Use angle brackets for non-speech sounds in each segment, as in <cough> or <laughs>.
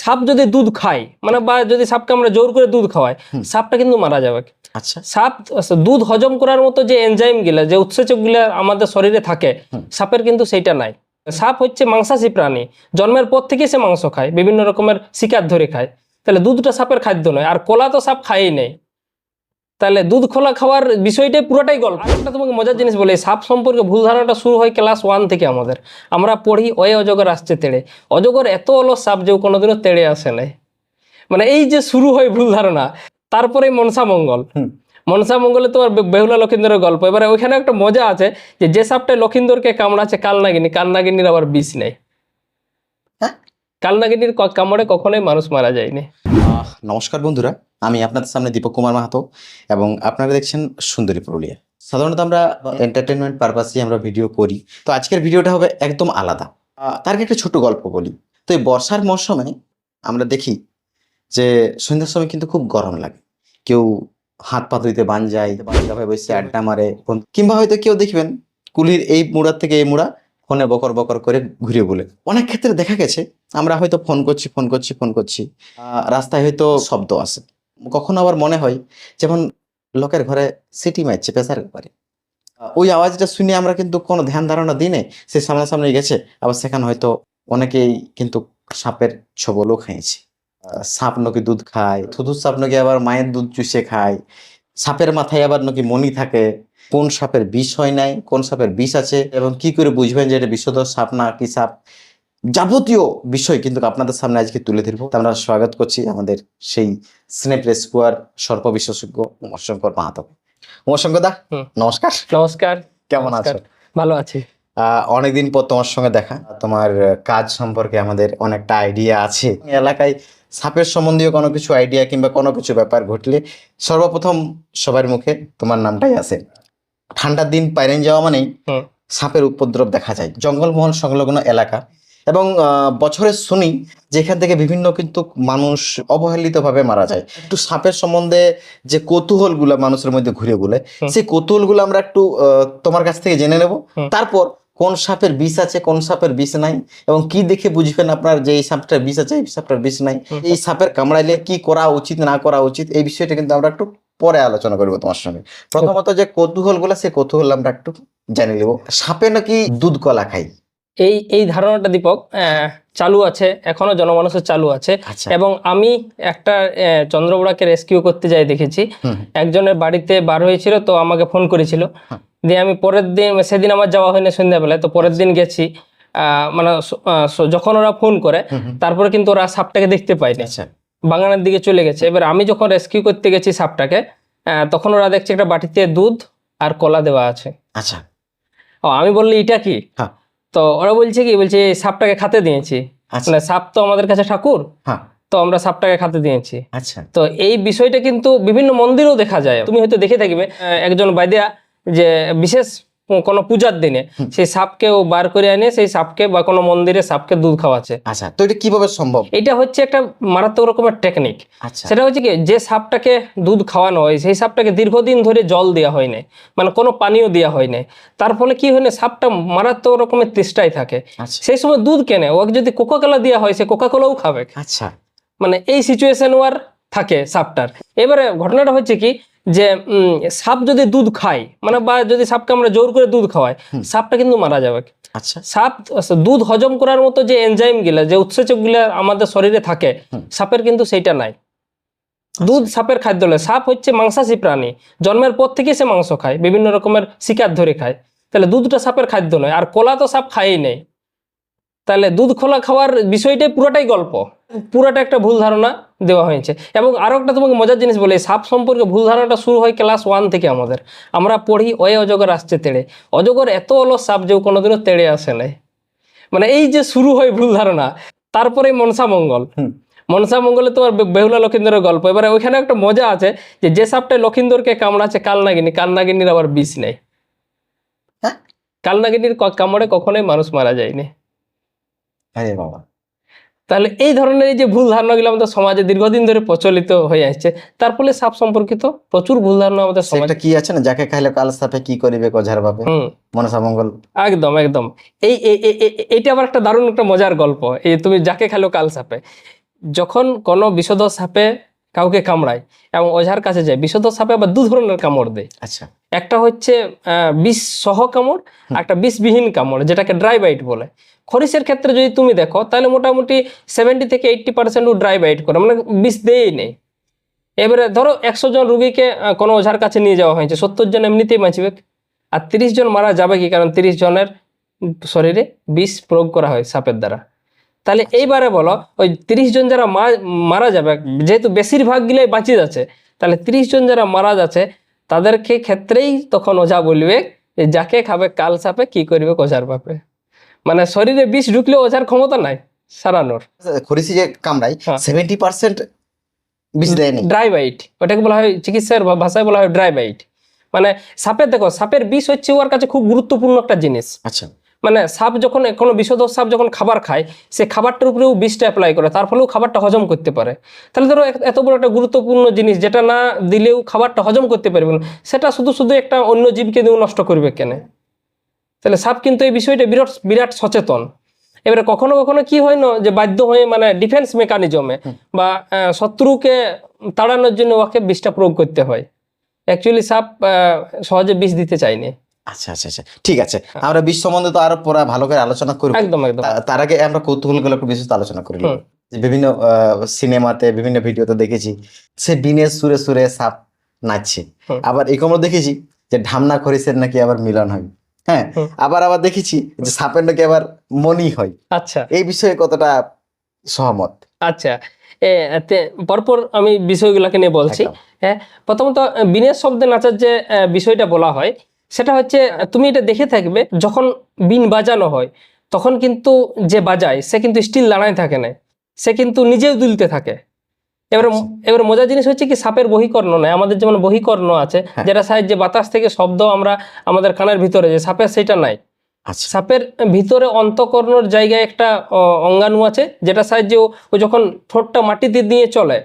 সাপ যদি দুধ খায় মানে বা যদি সাপকে আমরা জোর করে দুধ খাওয়াই সাপটা কিন্তু মারা যাবে। আচ্ছা। সাপ দুধ হজম করার মতো যে এনজাইমগুলা যে উৎসেচকগুলা আমাদের শরীরে থাকে সাপের কিন্তু সেইটা নাই। সাপ হচ্ছে মাংসাশী প্রাণী জন্মের পর থেকে সে মাংস খায় বিভিন্ন রকমের শিকার ধরে খায়। তাহলে দুধটা সাপের খাদ্য নয় আর কলা তো সাপ খায়ই নেই। তাহলে দুধ খোলা খাওয়ার বিষয়টাই পুরোটাই গল্প। একটা তোমাকে মজার জিনিস বলে সাপ সম্পর্কে ভুল ধারণাটা শুরু হয় ক্লাস ওয়ান থেকে আমাদের। আমরা পড়ি ওয়ে অজগর আসছে তেড়ে। অজগর এত অলস সাপ যে কোনোদিনও তেড়ে আসে নাই। মানে এই যে শুরু হয় ভুল ধারণা তারপরে মনসা মঙ্গল। মনসা মঙ্গলে তোমার বেহুলা লক্ষিন্দরের গল্প। এবারে ওইখানে একটা মজা আছে যে যে সাপটা লক্ষিন্দরকে কামড়াচ্ছে কালনাগিনী কালনাগিনীর আবার বিষ নেই? কালনাগিনীর কামড়ে কখনোই মানুষ মারা যায়নি। নমস্কার বন্ধুরা আমি আপনাদের সামনে দীপক কুমার মাহাতো এবং আপনারা দেখছেন সুন্দরী পুরুলিয়া। সাধারণত আমরা এন্টারটেনমেন্ট পারপাসে আমরা ভিডিও করি। তো আজকের ভিডিওটা হবে একদম আলাদা। আহ, তার একটা ছোট গল্প বলি। তো এই বর্ষার মরশুমে আমরা দেখি যে সন্ধ্যার সময় কিন্তু খুব গরম লাগে। কেউ হাত পা ধুইতে বান যায় ভাই বসে আড্ডা মারে কিংবা হয়তো কেউ দেখবেন কুলির এই মুড়ার থেকে এই মুড়া ফোনে বকর বকর করে ঘুরে বলে। অনেক ক্ষেত্রে দেখা গেছে, আমরা হয়তো ফোন করছি ফোন করছি ফোন করছি রাস্তায় হয়তো শব্দ আসে কখনো আবার মনে হয় যেমন লোকের ঘরে সিটি মারছে প্রেসার করে ওই আওয়াজটা শুনে আমরা কিন্তু কোনো ধ্যান ধারণা দিনে সে সামনাসামনি গেছে, আবার সেখানে হয়তো অনেকেই কিন্তু সাপের ছবলও খাইছে। সাপ নাকি দুধ খায় থুতুর সাপ নাকি আবার মায়ের দুধ চুষে খায়। সাপের মাথায় আবার নাকি মনি থাকে। কোন সাপের বিষ হয় নাই কোন সাপের বিষ আছে এবং কি করে বুঝবেন যে এটা বিষধর সাপ না কি সাপ? যাবতীয় বিষয় কিন্তু আপনাদের সামনে আজকে তুলে ধরবো। আমরা স্বাগত করছি আমাদের সেই স্নেপ রেস্কুয়ার সর্প বিশেষজ্ঞ উমাশঙ্কর মাহাতো। উমাশঙ্কর দা নমস্কার। নমস্কার। কেমন। আছো? ভালো আছি। আহ, অনেকদিন পর তোমার সঙ্গে দেখা। তোমার কাজ সম্পর্কে আমাদের অনেকটা আইডিয়া আছে। এলাকায় সাপের সম্বন্ধীয় কোনো কিছু আইডিয়া কিংবা কোনো কিছু ব্যাপার ঘটলে সর্বপ্রথম সবার মুখে তোমার নামটাই আসে। ঠান্ডার দিন পাইরেন যাওয়া মানেই সাপের উপদ্রব দেখা যায়। জঙ্গলমহল সংলগ্ন এলাকা এবং বছরে শুনি যে এখান থেকে বিভিন্ন কিন্তু মানুষ অবহেলিতভাবে মারা যায়। একটু সাপের সম্বন্ধে যে কৌতূহলগুলো মানুষের মধ্যে ঘুরে হুম। সেই কৌতূহলগুলো আমরা একটু তোমার কাছ থেকে জেনে নেব। তারপর কোন সাপের বিষ আছে কোন সাপের বিষ নাই এবং কি দেখে বুঝবেন আপনার যে এই সাপটার বিষ আছে এই সাপটার বিষ নাই? এই সাপের কামড়াইলে কি করা উচিত না করা উচিত? এই বিষয়টা কিন্তু আমরা একটু পরে আলোচনা করব তোমার সঙ্গে। প্রথমত যে কৌতূহলগুলা সেই কৌতূহল আমরা একটু জানি নেব। সাপে নাকি দুধ কলা খাই এই এই ধারণাটা দীপক আহ, চালু আছে এখনও জনমানুষের চালু আছে। আচ্ছা। এবং আমি একটা চন্দ্রবড়াকে রেস্কিউ করতে যাই দেখেছি। একজনের বাড়িতে বার হয়েছিল তো আমাকে ফোন করেছিল। দিয়ে আমি পরের দিন সেদিন আমার যাওয়া হয়নি সন্ধ্যাবেলায় তো পরের দিন গেছি। মানে যখন ওরা ফোন করে। তারপরে কিন্তু ওরা সাপটাকে দেখতে পায়নি আচ্ছা। বাগানের দিকে চলে গেছে। এবার আমি যখন রেস্কিউ করতে গেছি সাপটাকে তখন ওরা দেখছে একটা বাটিতে দুধ আর কলা দেওয়া আছে। আচ্ছা। ও আমি বললি এটা কি? হ্যাঁ। তো ওরা বলছে কি বলছে এই সাপটাকে খাতে দিয়েছি। আচ্ছা। মানে সাপ তো আমাদের কাছে ঠাকুর। হ্যাঁ। তো আমরা সাপটাকে খাতে দিয়েছি। আচ্ছা। তো এই বিষয়টা কিন্তু বিভিন্ন মন্দিরেও দেখা যায়। তুমি হয়তো দেখে থাকবে একজন বাইদিয়া যে বিশেষ কোনো পূজার দিনে সেই সাপকে ও বার করে এনে সেই সাপকে বা কোনো মন্দিরে সাপকে দুধ খাওয়াচ্ছে। আচ্ছা তো এটা কীভাবে সম্ভব? এটা হচ্ছে একটা মারাত্মক রকমের টেকনিক আচ্ছা। সেটা হচ্ছে কি যে সাপটাকে দুধ খাওয়ানো হয় সেই সাপটাকে দীর্ঘদিন ধরে জল দেওয়া হয় না মানে কোনো পানীয় দেওয়া হয় না তার ফলে কি হয় না সাপটা মারাত্মক রকমের তেষ্টায় থাকে। আচ্ছা। সেই সময় দুধ কেনে ওকে যদি কোকা কোলা দেওয়া হয় সে কোকা কোলাও খাবে। আচ্ছা। মানে এই সিচুয়েশন ওয়ার থাকে সাপটার। এবারে ঘটনাটা হচ্ছে কি যে সাপ যদি দুধ খায় মানে বা যদি সাপকে আমরা জোর করে দুধ খাওয়াই সাপটা কিন্তু মারা যাবে। আচ্ছা। সাপ দুধ হজম করার মতো যে এনজাইমগুলা যে উৎসেচকগুলা আমাদের শরীরে থাকে সাপের কিন্তু সেইটা নাই। দুধ সাপের খাদ্য নয় সাপ হচ্ছে মাংসাশী প্রাণী। জন্মের পর থেকে সে মাংস খায় বিভিন্ন রকমের শিকার ধরে খায়। তাহলে দুধটা সাপের খাদ্য নয়। আর কলা তো সাপ খায়ই নেই। তাহলে দুধ খোলা খাওয়ার বিষয়টাই পুরোটাই গল্প। পুরোটা একটা ভুল ধারণা দেওয়া হয়েছে। এবং আরও একটা তোমাকে মজার জিনিস বলে সাপ সম্পর্কে ভুল ধারণাটা শুরু হয় ক্লাস ওয়ান থেকে আমাদের। আমরা পড়ি ওয়ে অজগর আসছে তেড়ে। অজগর এত অলস সাপ যে কোনোদিনও তেড়ে আসে নাই। মানে এই যে শুরু হয় ভুল ধারণা তারপরে মনসা মঙ্গল। মনসা মঙ্গলে তোমার বেহুলা লক্ষিন্দরের গল্প। এবারে ওইখানে একটা মজা আছে যে যে সাপটা লক্ষিন্দরকে কামড়াচ্ছে কালনাগিনী কালনাগিনীর আবার বিষ নেই। হ্যাঁ? কালনাগিনীর কামড়ে কখনোই মানুষ মারা যায়নি। বাবা। তাহলে এই ধরনের এই যে ভুল ধারণাগুলো আমাদের সমাজে দীর্ঘদিন ধরে প্রচলিত হয়ে আসছে তার ফলে সাপ সম্পর্কিত প্রচুর ভুল ধারণা আমাদের সমাজে কি আছে না? যাকে খাইলে কাল সাপে কি করিবে কঝার বাপে হুম। মনসা মঙ্গল? একদম একদম। এই এইটা আবার একটা দারুণ একটা মজার গল্প। এই তুমি যাকে খেলো কাল সাপে যখন কোনো বিষধর সাপে কাউকে কামড়ায় এবং ওঝার কাছে যায় বিষধর সাপে আবার দু ধরনের কামড় দেয়। আচ্ছা। একটা হচ্ছে বিষ সহ কামড় একটা বিষবিহীন কামড় যেটাকে ড্রাই বাইট বলে। খরিসের ক্ষেত্রে যদি তুমি দেখো, তাহলে মোটামুটি সেভেন্টি থেকে এইট্টি পার্সেন্ট ও ড্রাই বাইট করে মানে বিষ দেয়ই নেই। এবারে ধরো একশো জন রুগীকে কোনো ওঝার কাছে নিয়ে যাওয়া হয়েছে, সত্তর জন এমনিতেই বাঁচবে। আর তিরিশ জন মারা যাবে কি কারণ তিরিশ জনের শরীরে বিষ প্রয়োগ করা হয় সাপের দ্বারা। তাহলে এইবারে বলো, ওই তিরিশ জন যারা মারা যাবে, যেহেতু বেশিরভাগ গিলাই বাঁচিয়ে যাচ্ছে, তাহলে তিরিশ জন যারা মারা যাচ্ছে, তাদেরকে ক্ষেত্রেই তখন ওঝা বলবে যে, যাকে খাবে কাল সাপে, কি করবে ওঝার বাপে মানে শরীরে বিষ ঢুকলে ওঝার ক্ষমতা নাই সারানোর। খরিসি যে কামড়াই হ্যাঁ। সেভেন্টি পার্সেন্ট বিষ দেয়নি ড্রাই বাইট ওটাকে বলা হয় চিকিৎসার ভাষায় বলা হয় ড্রাই বাইট। মানে সাপের দেখো সাপের বিষ হচ্ছে ওর কাছে খুব গুরুত্বপূর্ণ একটা জিনিস। আচ্ছা। মানে সাপ যখন কোনো বিষধর সাপ যখন খাবার খায় সে খাবারটার উপরেও বিষটা অ্যাপ্লাই করে তার ফলেও খাবারটা হজম করতে পারে। তাহলে ধরো এত- এত বড় একটা গুরুত্বপূর্ণ জিনিস যেটা না দিলেও খাবারটা হজম করতে পারবে না সেটা শুধু শুধু একটা অন্য জীবকে দিয়েও নষ্ট করবে কেন? তাহলে সাপ কিন্তু এই বিষয়টা বিরাট বিরাট সচেতন। এবারে কখনো কখনো কি হয় না যে বাধ্য হয়ে মানে ডিফেন্স মেকানিজমে বা শত্রুকে তাড়ানোর জন্য ওকে বিষটা প্রয়োগ করতে হয়। অ্যাকচুয়ালি সাপ সহজে বিষ দিতে চায়নি। আচ্ছা আচ্ছা আচ্ছা। ঠিক আছে। আমরা বিষ সম্বন্ধে তো আরও পরে ভালো করে আলোচনা করব। একদম একদম। তার আগে আমরা কৌতূহলগুলো একটু বিশেষ আলোচনা করি যে বিভিন্ন সিনেমাতে বিভিন্ন ভিডিওতে দেখেছি সে দিনের সুরে সুরে সাপ নাচছে। আবার এরকমও দেখেছি যে ঢামনা খরিসের নাকি আবার মিলন হয়। হ্যাঁ আবার আবার দেখেছি যে সাপের নাকি আবার মনি হয়। আচ্ছা। এই বিষয়ে কতটা সহমত? আচ্ছা। এতে পরপর আমি বিষয়গুলোকে নিয়ে বলছি। হ্যাঁ প্রথমত বিনের শব্দে নাচার যে বিষয়টা বলা হয় সেটা হচ্ছে তুমি এটা দেখে থাকবে যখন বিন বাজানো হয় তখন কিন্তু যে বাজায় সে কিন্তু স্টিল দাঁড়ায় থাকে না। সে কিন্তু নিজেও দুলতে থাকে। এবার আচ্ছা। এবার মজার জিনিস হচ্ছে কি সাপের বহিকর্ণ নয় আমাদের যেমন বহিকর্ণ আছে হ্যাঁ। যেটা সাহায্যে বাতাস থেকে শব্দ আমরা আমাদের কানের ভিতরে যে সাপের সেটা নাই আচ্ছা সাপের ভিতরে অন্তকর্ণর জায়গায় একটা অঙ্গাণু আছে যেটা সাহায্যে ও যখন ঠোঁটটা মাটিতে দিয়ে চলে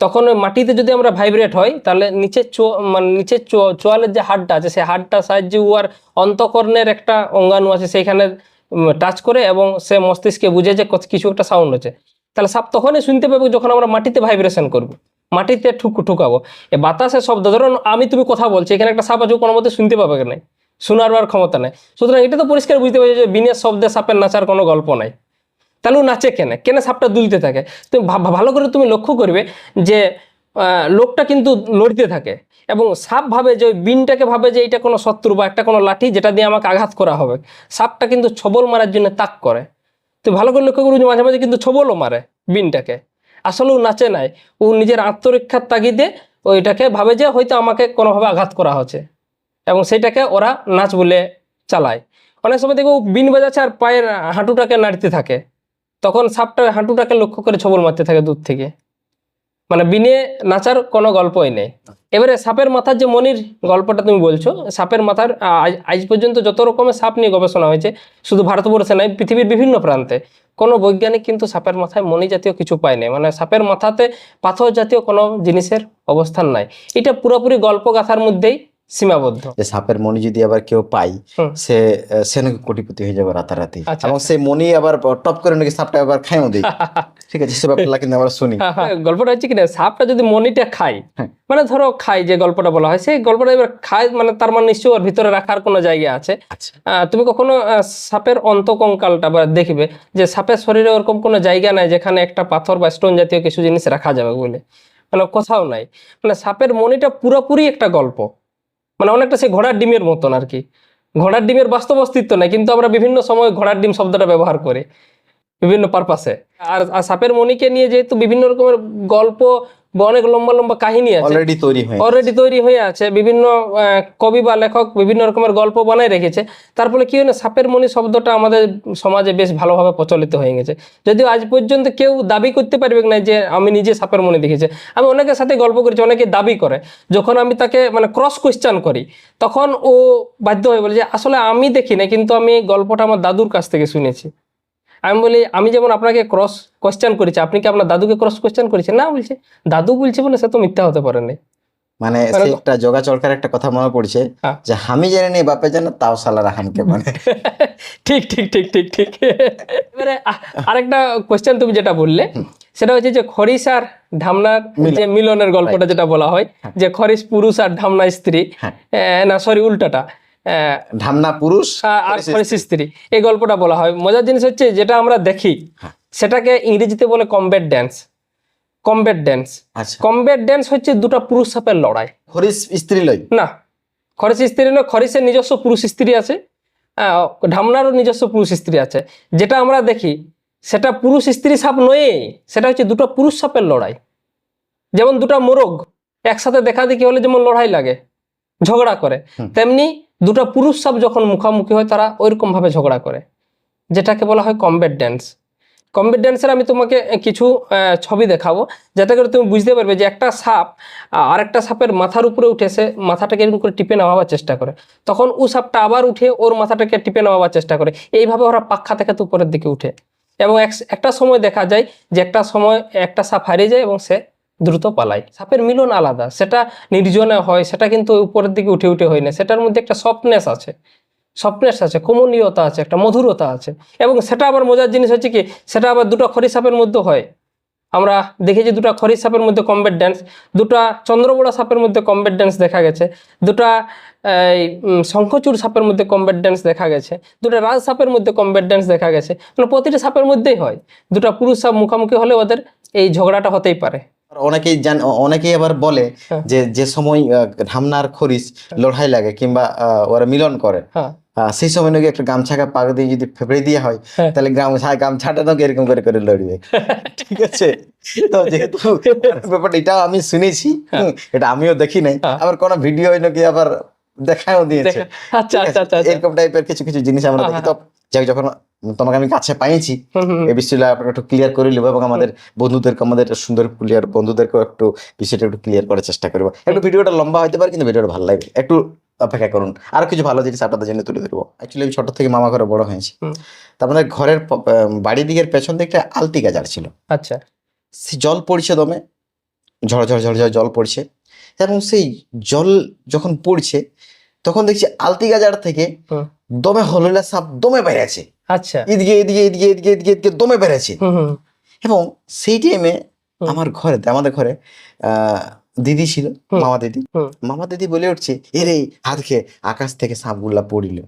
তখন ওই মাটিতে যদি আমরা ভাইব্রেট হয় তাহলে নিচের চো মানে নিচের চো- চোয়ালের যে হাড়টা আছে সেই হাড়টা সাহায্যে ও আর অন্তকর্ণের একটা অঙ্গাণু আছে সেইখানে টাচ করে এবং সে মস্তিষ্কে বুঝে যে কিছু একটা সাউন্ড হচ্ছে তাহলে সাপ তখনই শুনতে পাবো যখন আমরা মাটিতে ভাইব্রেশন করব। মাটিতে ঠুক ঠুকাবো। এ বাতাসের শব্দ, ধরুন আমি তুমি কথা বলছি, এখানে একটা সাপ আছে কোনো মতে শুনতে পাবে না শোনার আর ক্ষমতা নেই। সুতরাং এটা তো পরিষ্কার বুঝতে পারছি যে বিনের শব্দে সাপের নাচার কোনো গল্প নাই। তাহলে নাচে কেন? কেন সাপটা দুলতে থাকে? তুমি ভালো করে তুমি লক্ষ্য করবে যে লোকটা কিন্তু লড়তে থাকে এবং সাপ ভাবে যে বিনটাকে ভাবে যে এটা কোনো শত্রু বা একটা কোনো লাঠি যেটা দিয়ে আমাকে আঘাত করা হবে। সাপটা কিন্তু ছবল মারার জন্য তাক করে। তুমি ভালো করে লক্ষ্য করুন মাঝে মাঝে কিন্তু ছবলও মারে বিনটাকে। আসলে ও নাচে নাই। ও নিজের আত্মরক্ষার তাগিদে ওইটাকে ভাবে যে হয়তো আমাকে কোনোভাবে আঘাত করা হচ্ছে এবং সেটাকে ওরা নাচ বলে চালায়। অনেক সময় দেখব বিন বাজাচ্ছে আর পায়ের হাঁটুটাকে নাড়তে থাকে। তখন সাপটা হাঁটুটাকে লক্ষ্য করে ছবল মারতে থাকে দূর থেকে। মানে বিনে নাচার কোনো গল্পই নেই। এবারে সাপের মাথার যে মনির গল্পটা তুমি বলছো সাপের মাথার আজ পর্যন্ত যত রকমের সাপ নিয়ে গবেষণা হয়েছে শুধু ভারতবর্ষে নয় পৃথিবীর বিভিন্ন প্রান্তে কোনো বৈজ্ঞানিক কিন্তু সাপের মাথায় মণি জাতীয় কিছু পায় নাই। মানে সাপের মাথাতে পাথর জাতীয় কোনো জিনিসের অবস্থান নাই। এটা পুরোপুরি গল্প গাথার মধ্যেই সীমাবদ্ধ। যে সাপের মনি যদি আবার কেউ পাই। সে সে নাকি কোটিপতি হয়ে যাবে রাতারাতি। আচ্ছা, এবং সেই মনি আবার টপ করে নাকি সাপটা আবার খাইও দিই <laughs> ঠিক আছে সে ব্যাপারটা কিন্তু আমরা শুনি। গল্পটা হচ্ছে কিনা সাপটা যদি মনিটা খায় হ্যাঁ। মানে ধরো খায় যে গল্পটা বলা হয় সেই গল্পটা এবার খায় মানে তার মানে নিশ্চয়ই ওর ভিতরে রাখার কোনো জায়গা আছে। আচ্ছা। তুমি কখনো সাপের অন্তকঙ্কালটা বা দেখবে যে সাপের শরীরে ওরকম কোনো জায়গা নাই যেখানে একটা পাথর বা স্টোন জাতীয় কিছু জিনিস রাখা যাবে বলে? মানে কোথাও নাই। মানে সাপের মনিটা পুরোপুরি একটা গল্প। মানে অনেকটা সেই ঘোড়ার ডিমের মতন আর কি। ঘোড়ার ডিমের বাস্তব অস্তিত্ব নাই কিন্তু আমরা বিভিন্ন সময় ঘোড়ার ডিম শব্দটা ব্যবহার করি। বিভিন্ন পারপাসে আর সাপের মনিকে নিয়ে যেহেতু বিভিন্ন রকমের গল্প বা অনেক লম্বা লম্বা কাহিনী আছে অলরেডি তৈরি হয়ে অলরেডি তৈরি হয়ে আছে বিভিন্ন কবি বা লেখক বিভিন্ন রকমের গল্প বানায় রেখেছে। তার ফলে কি হয় না সাপের মণি শব্দটা আমাদের সমাজে বেশ ভালোভাবে প্রচলিত হয়ে গেছে। যদিও আজ পর্যন্ত কেউ দাবি করতে পারবে না যে আমি নিজে সাপের মণি দেখেছি। আমি অনেকের সাথে গল্প করেছি অনেকে দাবি করে। যখন আমি তাকে মানে ক্রস কোয়েশ্চান করি তখন ও বাধ্য হয়ে বলে যে আসলে আমি দেখি না কিন্তু আমি গল্পটা আমার দাদুর কাছ থেকে শুনেছি। আমি বলি আমি যেমন আপনাকে ক্রস কোয়েশ্চেন করেছি আপনি কি আপনার দাদুকে ক্রস কোয়েশ্চেন করেছেন? না বলছে। দাদু বলছে বলে সে তো মিথ্যা হতে পারে না মানে মানে একটা জগা চরকার একটা কথা মনে পড়ছে হ্যাঁ। যে আমি জানি নি বাপে জানে তাও সালারা হামকে মানে <laughs> ঠিক ঠিক ঠিক ঠিক ঠিক। এবারে আরেকটা কোয়েশ্চেন তুমি যেটা বললে সেটা হচ্ছে যে খরিস আর ঢামনার যে মিলনের গল্পটা যেটা বলা হয় যে খরিস পুরুষ আর ঢামনা স্ত্রী। হ্যাঁ। না সরি উল্টাটা। ঢামনা পুরুষ আ- আর খরিস স্ত্রী। এই গল্পটা বলা হয়। মজার জিনিস হচ্ছে যেটা আমরা দেখি হ্যাঁ। সেটাকে ইংরেজিতে বলে কমব্যাট ড্যান্স কমব্যাট ড্যান্স আচ্ছা। ড্যান্স হচ্ছে দুটো পুরুষ সাপের লড়াই। হরিশ স্ত্রী লই? না। খরিস স্ত্রী নয় খরিসের নিজস্ব পুরুষ স্ত্রী আছে। ঢামনারও নিজস্ব পুরুষ স্ত্রী আছে। যেটা আমরা দেখি সেটা পুরুষ স্ত্রী সাপ নয় সেটা হচ্ছে দুটো পুরুষ সাপের লড়াই। যেমন দুটো মোরগ একসাথে দেখা দেখি হলে যেমন লড়াই লাগে ঝগড়া করে। তেমনি দুটো পুরুষ সাপ যখন মুখামুখি হয়, তারা ওইরকম ভাবে ঝগড়া করে, যেটাকে বলা হয় কমব্যাট ড্যান্স কমব্যাট ড্যান্সের আমি তোমাকে কিছু ছবি দেখাবো, যাতে করে তুমি বুঝতে পারবে যে একটা সাপ আর একটা সাপের মাথার উপরে উঠে সে মাথাটাকে এরকম করে টিপে নামাবার চেষ্টা করে। তখন ও সাপটা আবার উঠে ওর মাথাটাকে টিপে নামাবার চেষ্টা করে। এইভাবে ওরা পাখা থেকে তো উপরের দিকে উঠে। এবং এক- একটা সময় দেখা যায় যে একটা সময় একটা সাপ হারিয়ে যায় এবং সে দ্রুত পালায়। সাপের মিলন আলাদা, সেটা নির্জনে হয়, সেটা কিন্তু উপরের দিকে উঠে উঠে হয় না, সেটার মধ্যে একটা সফটনেস আছে। সফটনেস আছে কমনীয়তা আছে, একটা মধুরতা আছে। এবং সেটা আবার মজার জিনিস হচ্ছে কি, সেটা আবার দুটো খরি সাপের মধ্যে হয়। আমরা দেখেছি দুটো খরি সাপের মধ্যে কমবেট ড্যান্স দুটা চন্দ্রবোড়া সাপের মধ্যে কমবেট ড্যান্স দেখা গেছে, দুটা শঙ্খচূড় সাপের মধ্যে কমবেট ড্যান্স দেখা গেছে, দুটা রাজ সাপের মধ্যে কমবেট ড্যান্স দেখা গেছে। মানে প্রতিটা সাপের মধ্যেই হয়। দুটা পুরুষ সাপ মুখামুখি হলে ওদের এই ঝগড়াটা হতেই পারে। অনেকেই জান অনেকেই আবার বলে হ্যাঁ। যে যে সময় ঢামনার খরিস লড়াই লাগে কিংবা ওরা মিলন করে। হ্যাঁ। সেই সময় নাকি একটা গামছাকে পাক দিয়ে যদি ফেবড়ে দিয়ে হয় হ্যাঁ। তাহলে গামছা গামছাটা নাকি এরকম করে করে লড়বে <laughs> ঠিক আছে? তো যেহেতু ব্যাপারটা এটাও আমি শুনেছি। এটা আমিও দেখি নাই। হ্যাঁ। আবার কোনো ভিডিও নাকি আবার দেখাও দিয়েছে। আচ্ছা আচ্ছা আচ্ছা আচ্ছা। এরকম টাইপের কিছু কিছু জিনিস আমরা হ্যাঁ, দেখি। তো যাই যখন তোমাকে আমি কাছে পাইছি। এই বিষয়টা আপনাকে একটু ক্লিয়ার করে নেব এবং আমাদের বন্ধুদেরকে আমাদের সুন্দর ক্লিয়ার বন্ধুদেরকেও একটু বিষয়টা একটু ক্লিয়ার করার চেষ্টা করব। একটু ভিডিওটা লম্বা হতে পারে কিন্তু ভিডিওটা ভালো লাগবে। একটু অপেক্ষা করুন। আরও কিছু ভালো জিনিস আপনাদের জন্য তুলে ধরবো। অ্যাকচুয়ালি আমি ছোট থেকে মামা ঘরে বড় হয়েছি। হুম। তা আমাদের ঘরের বাড়ি দিকের পেছন দিকটা আলতি গাজার ছিল। আচ্ছা। সে জল পড়ছে দমে। ঝড় ঝড় ঝড় ঝড় জল পড়ছে। এবং সেই জল যখন পড়ছে তখন দেখছি আলতি গাজার থেকে দমে হলুলা সাপ দমে বেড়েছে আচ্ছা। এদিকে এদিকে এদিকে এদিকে এদিকে এদিকে দমে বেড়েছে এবং সেই টাইমে আমার ঘরে আমাদের ঘরে আহ, দিদি ছিল মামা দিদি। মামা দিদি বলে উঠছে এরে হাত খেয়ে আকাশ থেকে সাপগুলা পড়িল।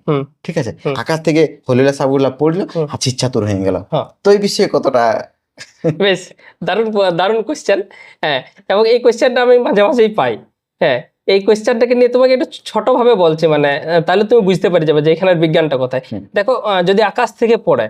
ঠিক আছে? আকাশ থেকে হলিলা সাপগুলা পড়ল। হাত তোর হয়ে গেল। হ্যাঁ। তো এই বিষয়ে কতটা <laughs> বেশ দারুণ দারুণ কোয়েশ্চেন হ্যাঁ এবং এই কোয়েশ্চেনটা আমি মাঝে মাঝেই পাই হ্যাঁ এই কোয়েশ্চেনটাকে নিয়ে তোমাকে একটু ছোটভাবে বলছে মানে তাহলে তুমি বুঝতে পারি যাবে যে এখানের বিজ্ঞানটা কোথায়। দেখো যদি আকাশ থেকে পড়ে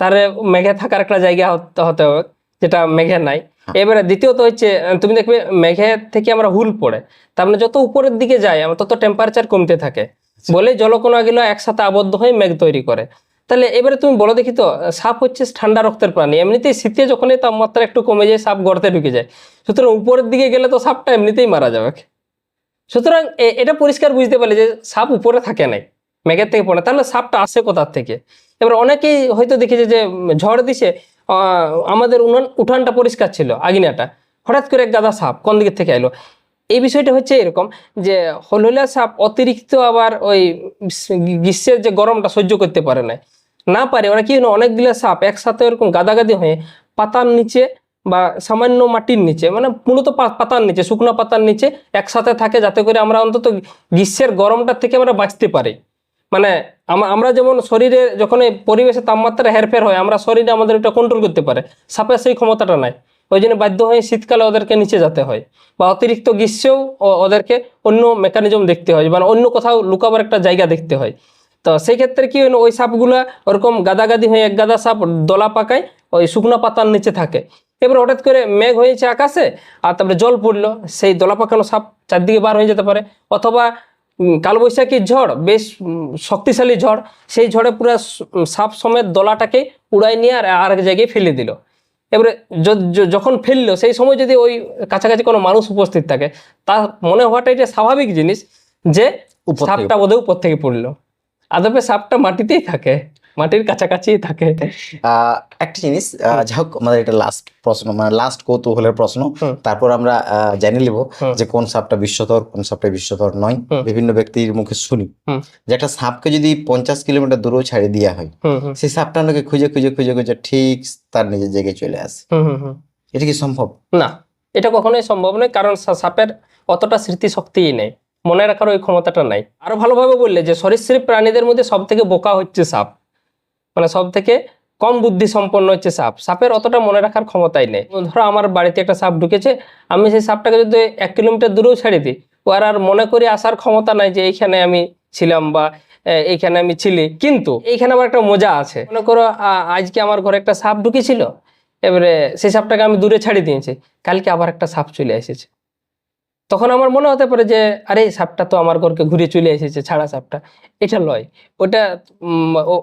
তাহলে মেঘে থাকার একটা জায়গা হতে হবে যেটা মেঘে নাই। হ্যাঁ। এবারে দ্বিতীয়ত হচ্ছে তুমি দেখবে মেঘে থেকে আমরা হুল পড়ে তার মানে যত উপরের দিকে যায় আমরা তত টেম্পারেচার কমতে থাকে। বলে জলকণাগুলো একসাথে আবদ্ধ হয়ে মেঘ তৈরি করে। তাহলে এবারে তুমি বলো দেখি তো সাপ হচ্ছে ঠান্ডা রক্তের প্রাণী। এমনিতেই শীতে যখনই তাপমাত্রা একটু কমে যায়, সাপ গর্তে ঢুকে যায়। সুতরাং উপরের দিকে গেলে তো সাপটা এমনিতেই মারা যাবে। সুতরাং এটা পরিষ্কার বুঝতে পারলে যে সাপ উপরে থাকে নাই, মেঘের থেকে পড়ে তাহলে সাপটা আসে কোথার থেকে? এবার অনেকেই হয়তো দেখেছে যে ঝড় দিছে আমাদের উনান, উঠানটা পরিষ্কার ছিল, আগিনাটা। হঠাৎ করে এক গাদা সাপ কোন দিকের থেকে এলো? এই বিষয়টা হচ্ছে এরকম যে হলহলিয়া সাপ অতিরিক্ত আবার ওই গ্রীষ্মের যে গরমটা সহ্য করতে পারে না না পারে, ওরা কি অনেকগুলো সাপ একসাথে এরকম গাদাগাদি হয়ে পাতার নিচে বা সামান্য মাটির নিচে মানে মূলত পাতার নিচে, শুকনো পাতার নিচে একসাথে থাকে যাতে করে আমরা অন্তত গ্রীষ্মের গরমটার থেকে আমরা বাঁচতে পারি। মানে আমরা যেমন শরীরে যখন পরিবেশে তাপমাত্রা হেরফের হয়, আমরা শরীরে আমাদের এটা কন্ট্রোল করতে পারে, সাপের সেই ক্ষমতাটা নাই। ওই জন্য বাধ্য হয়ে শীতকালে ওদেরকে নিচে যেতে হয় বা অতিরিক্ত গ্রীষ্মেও ওদেরকে অন্য মেকানিজম দেখতে হয় মানে অন্য কোথাও লুকাবার একটা জায়গা দেখতে হয়। তো সেই ক্ষেত্রে কি হলো ওই সাপগুলো ওরকম গাদাগাদি হয়ে এক গাদা সাপ দলা পাকায় ওই শুকনো পাতার নিচে থাকে। এবার হঠাৎ করে মেঘ হয়েছে আকাশে আর তারপরে জল পড়ল সেই দলা পাকানো সাপ চারদিকে বার হয়ে যেতে পারে। অথবা উম, কালবৈশাখীর ঝড় বেশ শক্তিশালী ঝড় সেই ঝড়ে পুরো সাপ সমেত দলাটাকে উড়াই নিয়ে আর আরেক জায়গায় ফেলে দিল। এবারে যখন ফেলল সেই সময় যদি ওই কাছাকাছি কোনো মানুষ উপস্থিত থাকে তার মনে হওয়াটা এটা স্বাভাবিক জিনিস যে সাপটা বোধহয় উপর থেকে পড়ল। আদপে সাপটা মাটিতেই থাকে মাটির কাছাকাছি থাকে। একটা জিনিস যাই হোক আমাদের এটা লাস্ট প্রশ্ন মানে লাস্ট কৌতূহলের প্রশ্ন। তারপর আমরা জেনে নিব যে কোন সাপটা বিশ্বধর কোন সাপটা বিশ্বধর নয়। বিভিন্ন ব্যক্তির মুখে শুনি। যে একটা সাপকে যদি পঞ্চাশ কিলোমিটার দূরেও ছাড়িয়ে দেওয়া হয় সেই সাপটা নাকি খুঁজে খুঁজে খুঁজে খুঁজে ঠিক তার নিজের জায়গায় চলে আসে। এটা কি সম্ভব? না এটা কখনোই সম্ভব নয় কারণ সাপের অতটা স্মৃতিশক্তিই নেই। মনে রাখার ওই ক্ষমতাটা নাই। আরও ভালোভাবে বললে যে সরীসৃপ প্রাণীদের মধ্যে সব থেকে বোকা হচ্ছে সাপ। মানে সব থেকে কম বুদ্ধি সম্পন্ন হচ্ছে সাপ। সাপের অতটা মনে রাখার ক্ষমতাই নেই। ধরো আমার বাড়িতে একটা সাপ ঢুকেছে, আমি সেই সাপটাকে যদি এক কিলোমিটার দূরেও ছেড়ে দিই, ও আর মনে করে আসার ক্ষমতা নাই যে এইখানে আমি ছিলাম বা এইখানে আমি ছিলি। কিন্তু এইখানে আমার একটা মজা আছে। মনে করো আজকে আমার ঘরে একটা সাপ ঢুকেছিল, এবারে সেই সাপটাকে আমি দূরে ছাড়িয়ে দিয়েছি। কালকে আবার একটা সাপ চলে এসেছে। তখন আমার মনে হতে পারে যে আরে সাপটা তো আমার ঘরকে ঘুরে চলে এসেছে ছাড়া সাপটা। এটা লয়। ওটা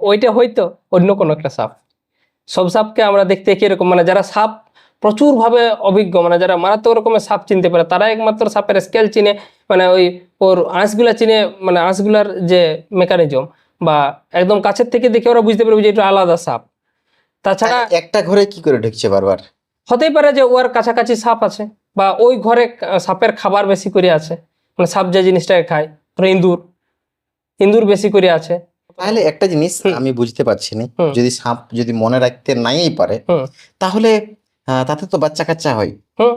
ওইটা হয়তো অন্য কোনো একটা সাপ। সব সাপকে আমরা দেখতে কীরকম মানে যারা সাপ প্রচুরভাবে অভিজ্ঞ মানে যারা মারাত্মক রকমের সাপ চিনতে পারে তারা একমাত্র সাপের স্কেল চিনে মানে ওই ওর আঁশগুলা চিনে মানে আঁশগুলার যে মেকানিজম বা একদম কাছের থেকে দেখে ওরা বুঝতে পারবে যে এটা আলাদা সাপ। তাছাড়া একটা ঘরে কি করে ঢুকছে বারবার? হতেই পারে যে ওর কাছাকাছি সাপ আছে। বা ওই ঘরে সাপের খাবার বেশি করে আছে। মানে সাপ যে জিনিসটাকে খায় ধরো ইঁদুর ইঁদুর বেশি করে আছে। তাহলে একটা জিনিস আমি বুঝতে পারছি না। যদি সাপ যদি মনে রাখতে নাই পারে তাহলে তাতে তো বাচ্চা কাচ্চা হয়।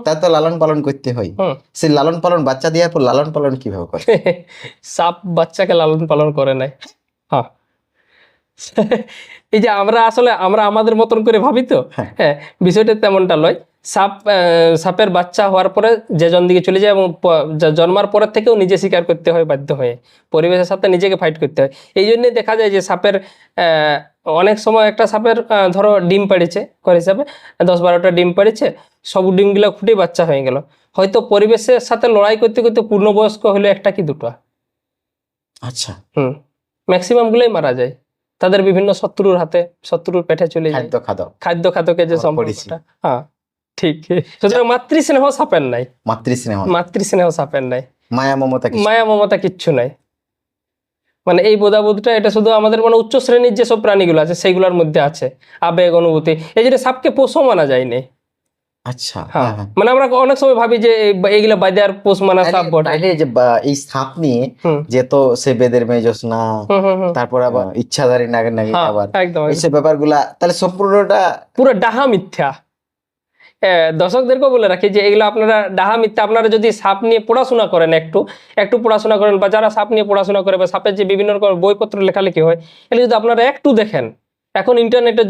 তাতে তো লালন পালন করতে হয়। সেই লালন পালন বাচ্চা দেওয়ার পর লালন পালন কীভাবে করে? <laughs> সাপ বাচ্চাকে লালন পালন করে নাই। হ্যাঁ। <laughs> এই যে আমরা আসলে আমরা আমাদের মতন করে ভাবি তো? হ্যাঁ। হ্যাঁ বিষয়টা তেমনটা লয়। সাপ সাপের বাচ্চা হওয়ার পরে যে জন দিকে চলে যায় এবং জন্মার পরের থেকেও নিজে স্বীকার করতে হয় বাধ্য হয়ে। পরিবেশের সাথে নিজেকে ফাইট করতে হয়। এই জন্যে দেখা যায় যে সাপের অনেক সময় একটা সাপের ধরো ডিম পাড়েছে করে হিসাবে দশ বারোটা ডিম পাড়েছে সব ডিমগুলো ফুটে বাচ্চা হয়ে গেল। হয়তো পরিবেশের সাথে লড়াই করতে করতে পূর্ণবয়স্ক হলো একটা কি দুটো? আচ্ছা। হুম। ম্যাক্সিমাম গুলোই মারা যায়। তাদের বিভিন্ন শত্রুর হাতে শত্রুর পেটে চলে যায়। খাদ্য খাদ্য খাদ্য খাদকের যে। সম্পর্কটা হ্যাঁ। ঠিক। সুতরাং মাতৃস্নেহ সাপের নাই। মাতৃস্নেহ মাতৃস্নেহ সাপের নাই। মায়া মমতা মায়া মমতা কিচ্ছু নাই। মানে এই বোধাবোধটা এটা শুধু আমাদের মানে উচ্চ শ্রেণির যেসব প্রাণীগুলো আছে সেইগুলোর মধ্যে আছে। আবেগ অনুভূতি এই জন্য সাপকে পোষও মানা যায়নি। আচ্ছা হ্যাঁ। হ্যাঁ, হ্যাঁ। মানে আমরা অনেক সময় ভাবি যে এইগুলা বাজার পোষ মানা সাপ বটে। যে বা- এই সাপ নিয়ে হুম। যে তো সে বেদের তারপর আবার ইচ্ছাধারী নাগে নাগে আবার। এইসব ব্যাপারগুলা তাহলে সম্পূর্ণটা পুরো ডাহা মিথ্যা। দর্শকদেরকেও বলে রাখি যে এগুলো আপনারা ডাহা মিথ্যা, আপনারা যদি সাপ নিয়ে পড়াশোনা করেন একটু একটু পড়াশোনা করেন বা যারা সাপ নিয়ে পড়াশোনা করে বা সাপের যে বিভিন্ন রকম বইপত্র লেখালেখি হয়, এগুলো যদি আপনারা একটু দেখেন, এখন ইন্টারনেটের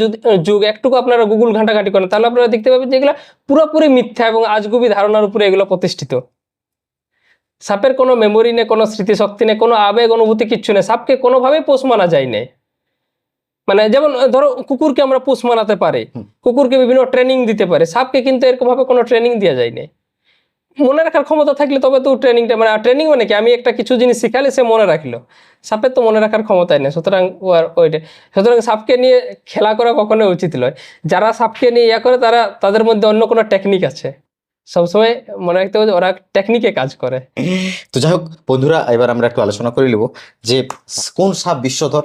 যুগ একটুকু আপনারা গুগল ঘাঁটাঘাঁটি করেন, তাহলে আপনারা দেখতে পাবেন যে এগুলো পুরোপুরি মিথ্যা এবং আজগুবি ধারণার উপরে এগুলো প্রতিষ্ঠিত। সাপের কোনো মেমোরি নেই, কোনো স্মৃতিশক্তি নেই, কোনো আবেগ, অনুভূতি কিচ্ছু নেই, সাপকে কোনোভাবেই পোষ মানা যায় না মানে যেমন ধরো কুকুরকে আমরা পোষ মানাতে পারি কুকুরকে বিভিন্ন ট্রেনিং দিতে পারে সাপকে কিন্তু এরকম ভাবে কোনো ট্রেনিং দেওয়া যায় না মনে রাখার ক্ষমতা থাকলে তবে তো ট্রেনিংটা মানে ট্রেনিং মানে কি? আমি একটা কিছু জিনিস শিখালে সে মনে রাখল। সাপের তো মনে রাখার ক্ষমতাই নেই সুতরাং ওইটা সুতরাং সাপকে নিয়ে খেলা করা কখনোই উচিত নয়। যারা সাপকে নিয়ে ইয়া করে তারা তাদের মধ্যে অন্য কোনো টেকনিক আছে। সবসময় মনে রাখতে হবে ওরা টেকনিকে কাজ করে। তো যাই হোক বন্ধুরা এবার আমরা একটু আলোচনা করে নেব যে কোন সাপ বিশ্বধর?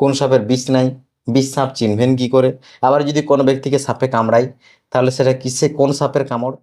কোন সাপের বিষ নাই, বিষ সাপ চিনবেন কি করে? আবার যদি কোনো ব্যক্তিকে সাপে কামড়ায়, তাহলে সেটা কিসে, কোন সাপের কামড়?